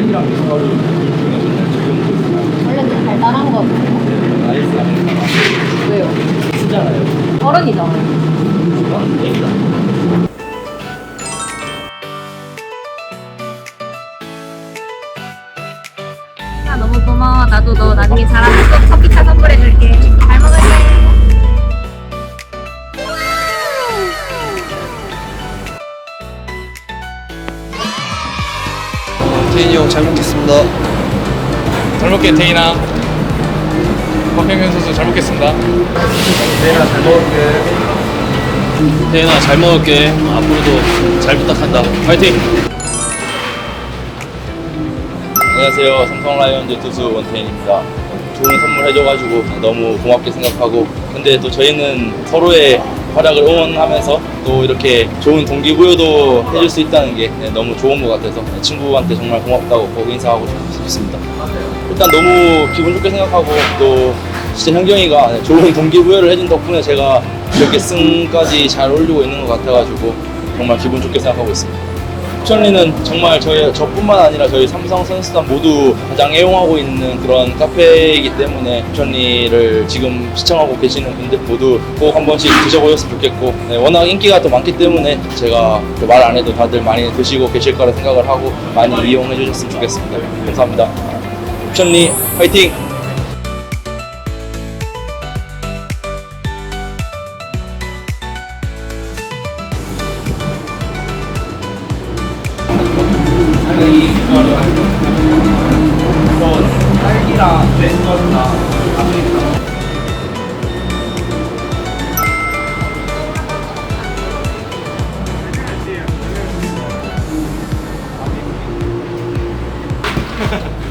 딸기랑 밀가루 원래는 달달한 거 아이스 아메리카노 왜요? 쓰잖아요. 어른이잖아요. 그건 얘기다. 아, 너무 고마워. 나도 너 나중에 잘하면 또 커피차 선 태인이 형 잘 먹겠습니다. 잘 먹게 태인아 박형현 선수 잘 먹겠습니다 내가 잘 먹을게. 태인아 잘 먹을게. 앞으로도 잘 부탁한다. 파이팅! 안녕하세요. 삼성 라이온즈 투수 원태인입니다. 좋은 선물 해줘가지고 너무 고맙게 생각하고 근데 또 저희는 서로의 활약을 응원하면서 또 이렇게 좋은 동기부여도 해줄 수 있다는 게 너무 좋은 것 같아서 친구한테 정말 고맙다고 꼭 인사하고 싶습니다. 일단 너무 기분 좋게 생각하고 또 진짜 현경이가 좋은 동기부여를 해준 덕분에 제가 이렇게 승까지 잘 올리고 있는 것 같아가지고 정말 기분 좋게 생각하고 있습니다. 옵션리는 정말 저희 저뿐만 아니라 저희 삼성 선수단 모두 가장 애용하고 있는 그런 카페이기 때문에 옵션리를 지금 시청하고 계시는 분들 모두 꼭 한 번씩 드셔보셨으면 좋겠고 네, 워낙 인기가 또 많기 때문에 제가 말 안 해도 다들 많이 드시고 계실 거라 생각을 하고 많이 이용해 주셨으면 좋겠습니다. 감사합니다. 옵션리 화이팅! 딸기랑